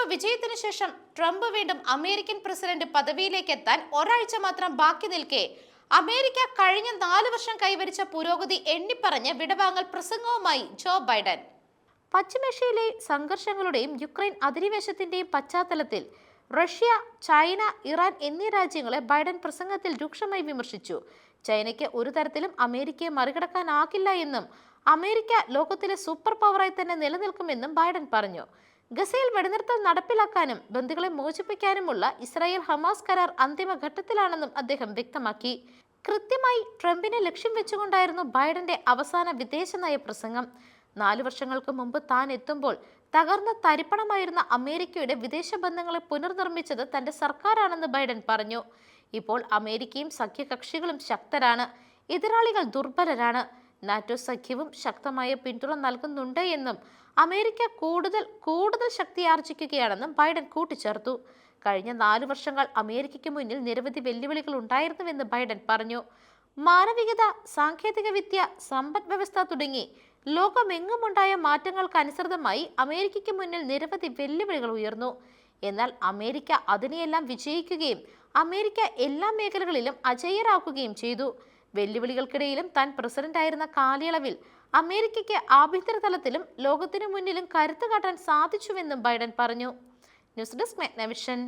തെരഞ്ഞെടുപ്പ് വിജയത്തിന് ശേഷം ട്രംപ് വീണ്ടും അമേരിക്കൻ പ്രസിഡന്റ് പദവിയിലേക്ക് എത്താൻ ഒരാഴ്ച മാത്രം ബാക്കി നിൽക്കെ. അമേരിക്ക കഴിഞ്ഞ നാല് വർഷം കൈവരിച്ച പുരോഗതി എണ്ണിപ്പറഞ്ഞ് വിടവാങ്ങൽ പ്രസംഗവുമായി ജോ ബൈഡൻ. പശ്ചിമേഷ്യയിലെ സംഘർഷങ്ങളുടെയും യുക്രൈൻ അധിനിവേശത്തിന്റെയും പശ്ചാത്തലത്തിൽ റഷ്യ ചൈന ഇറാൻ എന്നീ രാജ്യങ്ങളെ ബൈഡൻ പ്രസംഗത്തിൽ രൂക്ഷമായി വിമർശിച്ചു. ചൈനയ്ക്ക് ഒരു തരത്തിലും അമേരിക്കയെ മറികടക്കാനാകില്ല എന്നും അമേരിക്ക ലോകത്തിലെ സൂപ്പർ പവറായി തന്നെ നിലനിൽക്കുമെന്നും ബൈഡൻ പറഞ്ഞു. ഗസയിൽ വെടിനിർത്തൽ നടപ്പിലാക്കാനും ബന്ധുക്കളെ മോചിപ്പിക്കാനുമുള്ള ഇസ്രായേൽ ഹമാസ് കരാർ അന്തിമഘട്ടത്തിലാണെന്നും അദ്ദേഹം വ്യക്തമാക്കി. കൃത്യമായി ട്രംപിനെ ലക്ഷ്യം വെച്ചുകൊണ്ടായിരുന്നു ബൈഡന്റെ അവസാന വിദേശ നയ പ്രസംഗം. നാലു വർഷങ്ങൾക്ക് മുമ്പ് താൻ എത്തുമ്പോൾ തകർന്ന തരിപ്പണമായിരുന്ന അമേരിക്കയുടെ വിദേശ ബന്ധങ്ങളെ പുനർനിർമ്മിച്ചത് തന്റെ സർക്കാരാണെന്ന് ബൈഡൻ പറഞ്ഞു. ഇപ്പോൾ അമേരിക്കയും സഖ്യകക്ഷികളും ശക്തരാണ്. എതിരാളികൾ ദുർബലരാണ്. നാറ്റോ സഖ്യവും ശക്തമായ പിന്തുണ നൽകുന്നുണ്ട് എന്നും അമേരിക്ക കൂടുതൽ കൂടുതൽ ശക്തി ആർജിക്കുകയാണെന്നും ബൈഡൻ കൂട്ടിച്ചേർത്തു. കഴിഞ്ഞ നാലു വർഷങ്ങൾ അമേരിക്കയ്ക്ക് മുന്നിൽ നിരവധി വെല്ലുവിളികൾ ഉണ്ടായിരുന്നുവെന്ന് ബൈഡൻ പറഞ്ഞു. മാനവികത സാങ്കേതികവിദ്യ സമ്പദ് വ്യവസ്ഥ തുടങ്ങി ലോകമെങ്ങുമുണ്ടായ മാറ്റങ്ങൾക്കനുസൃതമായി അമേരിക്കയ്ക്ക് മുന്നിൽ നിരവധി വെല്ലുവിളികൾ ഉയർന്നു. എന്നാൽ അമേരിക്ക അതിനെയെല്ലാം വിജയിക്കുകയും അമേരിക്ക എല്ലാ മേഖലകളിലും അജയ്യരാക്കുകയും ചെയ്തു. വെല്ലുവിളികൾക്കിടയിലും താൻ പ്രസിഡന്റായിരുന്ന കാലയളവിൽ അമേരിക്കയ്ക്ക് ആഭ്യന്തര തലത്തിലും ലോകത്തിനു മുന്നിലും കരുത്ത് കാട്ടാൻ സാധിച്ചുവെന്നും ബൈഡൻ പറഞ്ഞു. News desk മെഗ്നവിഷൻ.